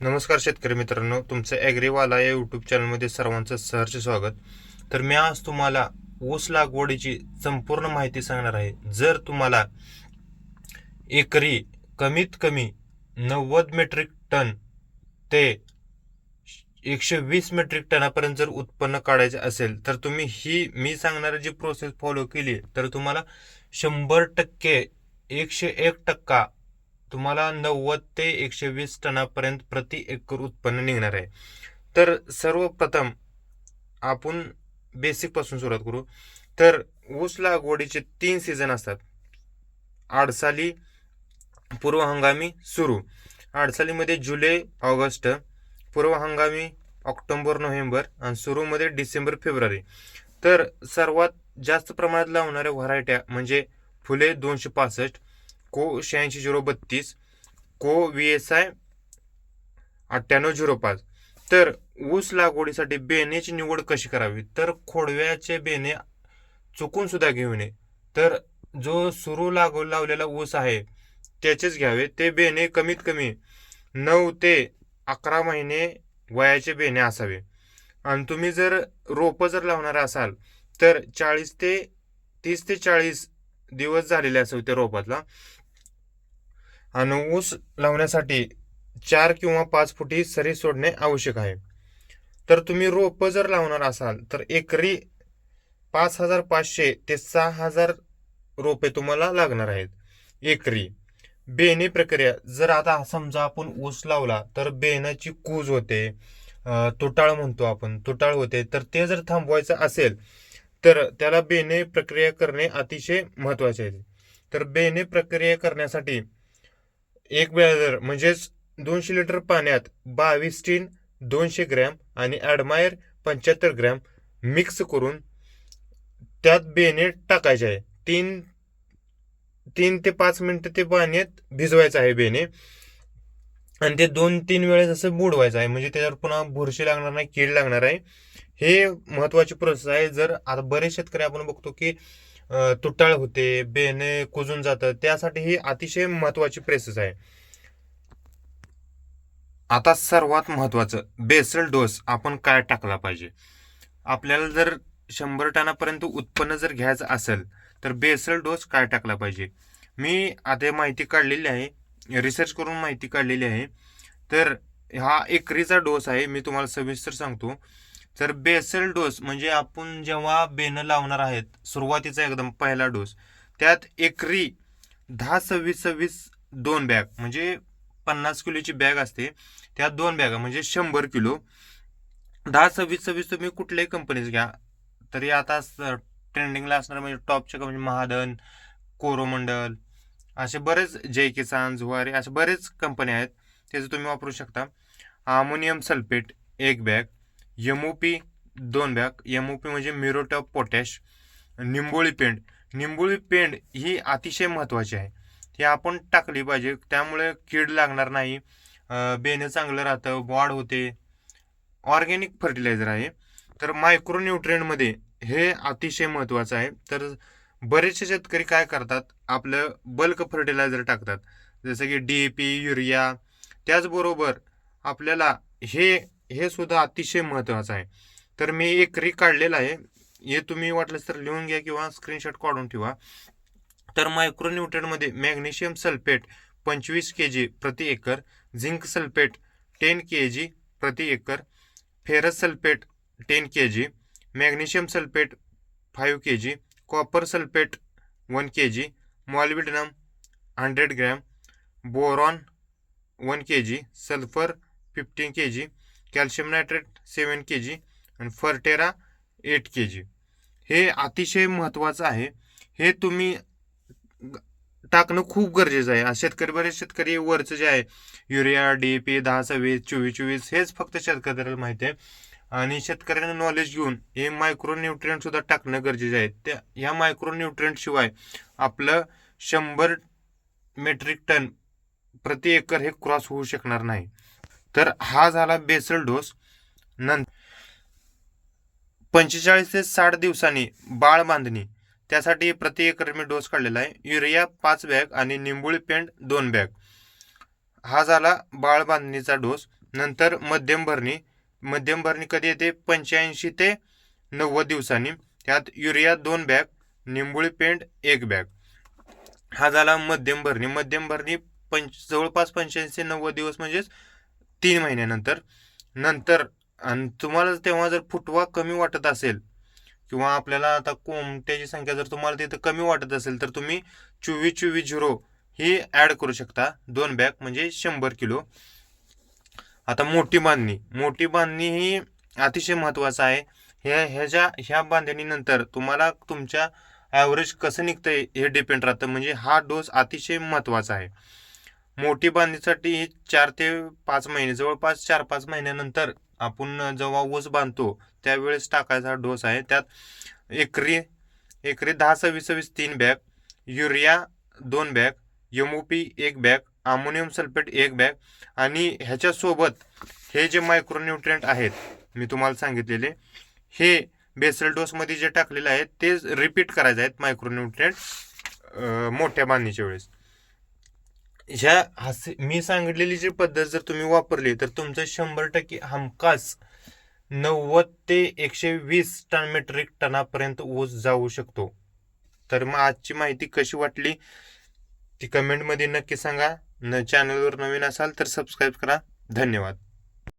नमस्कार शेतकरी मित्रांनो तुमचं ॲग्रीवाला या यूट्यूब चॅनलमध्ये सर्वांचं सहर्ष स्वागत. तर मी आज तुम्हाला ऊस लागवडीची संपूर्ण माहिती सांगणार आहे. जर तुम्हाला एकरी कमीत कमी नव्वद मेट्रिक टन ते एकशे वीस मेट्रिक टनापर्यंत जर उत्पन्न काढायचे असेल तर तुम्ही ही मी सांगणारी जी प्रोसेस फॉलो केली तर तुम्हाला शंभर टक्के एकशे एक टक्का तुम्हाला नव्वद ते एकशे वीस टनापर्यंत प्रति एकर उत्पन्न निघणार आहे. तर सर्वप्रथम आपण बेसिकपासून सुरुवात करू. तर ऊस लागवडीचे तीन सीझन असतात. आडसाली पूर्व हंगामी सुरू. आडसालीमध्ये जुलै ऑगस्ट पूर्व हंगामी ऑक्टोबर नोव्हेंबर आणि सुरूमध्ये डिसेंबर फेब्रुवारी. तर सर्वात जास्त प्रमाणात लावणाऱ्या व्हरायट्या म्हणजे फुले दोनशे पासष्ट को शहाऐंशी झिरो बत्तीस को व्ही एस आय अठ्ठ्याण्णव झिरो पाच. तर ऊस लागवडीसाठी बेनेची निवड कशी करावी? तर खोडव्याचे बेणे चुकून सुद्धा घेऊ नये. तर जो सुरू लागव लावलेला ऊस आहे त्याचेच घ्यावे. ते बेणे कमीत कमी नऊ ते अकरा महिने वयाचे बेणे असावे. आणि तुम्ही जर रोपं जर लावणार असाल तर चाळीस ते तीस ते चाळीस दिवस झालेले असावे त्या रोपातला. आणि ऊस लावण्यासाठी चार किंवा पाच फुटी सरी सोडणे आवश्यक आहे. तर तुम्ही रोपं जर लावणार असाल तर एकरी पाच हजार पाचशे ते सहा हजार रोपे तुम्हाला लागणार आहेत. एकरी बेने प्रक्रिया जर आता समजा आपण ऊस लावला तर बेनाची कूज होते तुटाळ म्हणतो आपण तुटाळ होते तर ते जर थांबवायचं असेल तर त्याला बेने प्रक्रिया करणे अतिशय महत्त्वाचे आहे. तर बेने प्रक्रिया करण्यासाठी एक बेळर म्हणजेच दोनशे लिटर पाण्यात बावीस टीन दोनशे ग्रॅम आणि ॲडमायर पंच्याहत्तर ग्रॅम मिक्स करून त्यात बेणे टाकायचे आहे. तीन तीन ते पाच मिनटं ते पाण्यात भिजवायचं आहे बेने आणि ते दोन तीन वेळेस असं बुडवायचं आहे. म्हणजे त्याच्यावर पुन्हा बुरशी लागणार नाही कीड लागणार आहे. हे महत्त्वाचे प्रोसेस आहे. जर आता बरेच शेतकरी आपण बघतो की तुटाळ होते बेने कुजून जातं त्यासाठी ही अतिशय महत्वाची प्रेसेस आहे. आता सर्वात महत्वाचं बेसल डोस आपण काय टाकला पाहिजे? आपल्याला जर शंभर टनापर्यंत उत्पन्न जर घ्यायचं असेल तर बेसल डोस काय टाकला पाहिजे? मी आता माहिती काढलेली आहे रिसर्च करून माहिती काढलेली आहे. तर हा एकरीचा डोस आहे मी तुम्हाला सविस्तर सांगतो. तर बेसल डोस म्हणजे आपण जेव्हा बेनं लावणार आहेत सुरुवातीचा एकदम पहिला डोस त्यात एकरी दहा सव्वीस सव्वीस दोन बॅग म्हणजे पन्नास किलोची बॅग असते त्यात दोन बॅगा म्हणजे शंभर किलो. दहा सव्वीस सव्वीस तुम्ही कुठल्याही कंपनीच घ्या तरी आता ट्रेंडिंगला असणार म्हणजे टॉपच्या म्हणजे महादन कोरोमंडल असे बरेच जय किसान जुवारी असे बरेच कंपन्या आहेत त्याचं तुम्ही वापरू शकता. अमोनियम सल्फेट एक बॅग एम ओ पी दोन बॅग एम ओ पी म्हणजे मिरोटॉप पोटॅश. निंबोळी पेंड. निंबोळी पेंड ही अतिशय महत्त्वाची आहे. ही आपण टाकली पाहिजे. त्यामुळे कीड लागणार नाही. बेणं चांगलं राहतं वाढ होते. ऑर्गॅनिक फर्टिलायझर आहे. तर मायक्रोन्यूट्रियनमध्ये हे अतिशय महत्त्वाचं आहे. तर बरेचसे शेतकरी काय करतात? आपलं बल्क फर्टिलायझर टाकतात. जसं की डी ए पी युरिया. त्याचबरोबर आपल्याला हे हे सुद्धा अतिशय महत्त्वाचं आहे. तर मी एक री काढलेलं आहे. हे तुम्ही वाटलंच तर लिहून घ्या किंवा स्क्रीनशॉट काढून ठेवा. तर मायक्रोन्यूट्रियनमध्ये मॅग्नेशियम सल्फेट पंचवीस के जी प्रति acre zinc sulphate ten K G प्रति acre ferrous sulphate ten K G magnesium sulphate five K G copper sulphate one K G molybdenum hundred gram boron one K G sulphur fifteen K G calcium nitrate seven K G आणि Fertera eight के जी. हे अतिशय महत्त्वाचं आहे. हे तुम्ही टाकणं खूप गरजेचं आहे. शेतकरी बरेच शेतकरी वरचं जे आहे युरिया डी पी दहा सव्वीस चोवीस चोवीस हेच फक्त शेतकऱ्याला माहिती आहे. आणि शेतकऱ्यांना नॉलेज घेऊन हे मायक्रो न्यूट्रियंट सुद्धा टाकणं गरजेचं आहे. त्या ह्या मायक्रो न्यूट्रियंट शिवाय आपलं शंभर मेट्रिक टन प्रति एकर हे क्रॉस होऊ शकणार नाही. तर हा झाला बेसल डोस. नंतर पंचेचाळीस ते साठ दिवसांनी बाळ बांधणी. त्यासाठी प्रति एकर मी डोस काढलेला आहे. युरिया पाच बॅग आणि निंबोळी पेंट दोन बॅग. हा झाला बाळ बांधणीचा डोस. नंतर मध्यम भरणी. मध्यम भरणी कधी येते? पंच्याऐंशी ते नव्वद दिवसांनी. त्यात युरिया दोन बॅग निंबुळी पेंट एक बॅग. हा झाला मध्यम भरणी. मध्यम भरणी पंच जवळपास पंच्याऐंशी ते नव्वद दिवस म्हणजेच तीन महिन्यानंतर. नंतर आणि तुम्हाला तेव्हा जर फुटवा कमी वाटत असेल किंवा आपल्याला आता कोमट्याची संख्या जर तुम्हाला तिथं कमी वाटत असेल तर तुम्ही चोवीस चोवीस झिरो ही ॲड करू शकता. दोन बॅग म्हणजे शंभर किलो. आता मोठी बांधणी. मोठी बांधणी ही अतिशय महत्त्वाचं आहे. ह्या ह्याच्या ह्या बांधणीनंतर तुम्हाला तुमच्या ॲव्हरेज कसं निघतंय हे डिपेंड राहतं. म्हणजे हा डोस अतिशय महत्त्वाचा आहे. मोठी बांधणीसाठी ही चार ते पाच महिने जवळपास चार पाच महिन्यानंतर आपण जेव्हा ऊस बांधतो त्यावेळेस टाकायचा डोस आहे. त्यात एकरी एकरी दहा सव्वीस सव्वीस तीन बॅग युरिया दोन बॅग एम ओ पी एक बॅग अमोनियम सल्फेट एक बॅग आणि ह्याच्यासोबत हे जे मायक्रोन्युट्रियंट आहेत मी तुम्हाला सांगितलेले हे बेसल डोसमध्ये जे टाकलेले आहेत ते रिपीट करायचे आहेत मायक्रोन्युट्रियंट मोठ्या बांधणीच्या वेळेस. ह्या हसे मी सांगितलेली जी पद्धत जर तुम्ही वापरली तर तुमचं शंभर टक्के हमखास नव्वद ते एकशे वीस टन मेट्रिक टनापर्यंत ऊस जाऊ शकतो. तर मग आजची माहिती कशी वाटली? ती कमेंटमध्ये नक्की सांगा. न चॅनलवर नवीन असाल तर सबस्क्राईब करा. धन्यवाद.